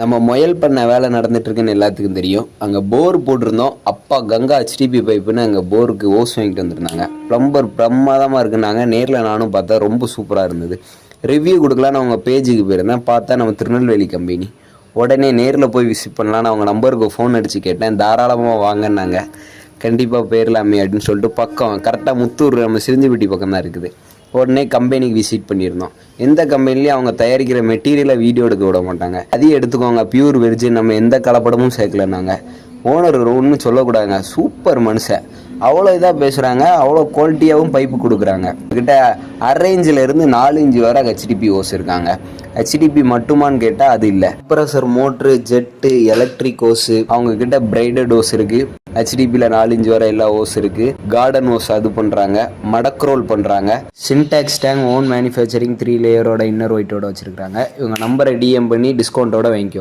நம்ம முயல் பண்ண வேலை நடந்துட்டுருக்குன்னு எல்லாத்துக்கும் தெரியும். அங்கே போர் போட்டிருந்தோம். அப்பா கங்கா ஹெச்டிபி பைப்புன்னு அங்கே போருக்கு ஓஸ் வாங்கிட்டு வந்திருந்தாங்க. ப்ளம்பர் பிரமாதமாக இருக்குன்னாங்க. நேரில் நானும் பார்த்தா ரொம்ப சூப்பராக இருந்தது. ரிவ்யூ கொடுக்கலான்னு அவங்க பேஜுக்கு போயிருந்தேன். பார்த்தா நம்ம திருநெல்வேலி கம்பெனி. உடனே நேரில் போய் விசிட் பண்ணலான்னு அவங்க நம்பருக்கு ஃபோன் அடித்து கேட்டேன். தாராளமாக வாங்கன்னாங்க. கண்டிப்பாக போயிடலாமே அப்படின்னு சொல்லிட்டு பக்கம் கரெக்டாக முத்தூர் நம்ம சிரிஞ்சிபட்டி பக்கம் தான் இருக்குது. உடனே கம்பெனிக்கு விசிட் பண்ணியிருந்தோம். எந்த கம்பெனிலையும் அவங்க தயாரிக்கிற மெட்டீரியலை வீடியோ எடுக்க விட மாட்டாங்க. அதையும் எடுத்துக்கோங்க பியூர் வெர்ஜின் நம்ம எந்த கலப்படமும் சேர்க்கலன்னாங்க. ஓனர் ஒன்றும் சொல்லக்கூடாதுங்க. சூப்பர் மனுஷன். அவ்வளோ இதாக பேசுகிறாங்க அவ்வளோ குவாலிட்டியாகவும் பைப்பு கொடுக்குறாங்க. கிட்ட அரேஞ்சிலேருந்து நாலு இன்ச்சு வரை ஹெச்டிபி ஓஸ் இருக்காங்க. ஹெச்டிபி மட்டுமான்னு கேட்டால் அது இல்லை. Pressure motor jet electric hose அவங்கக்கிட்ட பிரைடட் ஓஸ் இருக்குது ஹெச்டிபியில் நாலு இன்ச்சு வர எல்லா ஓஸ் இருக்குது கார்டன் ஓஸ் அது பண்ணுறாங்க மடக்ரோல் பண்ணுறாங்க Sintex tank own manufacturing three லேயரோட inner ஒயிட்டோட வச்சுருக்காங்க இவங்க நம்பரை டிஎம் பண்ணி டிஸ்கவுண்ட்டோட வாங்கிக்கோ.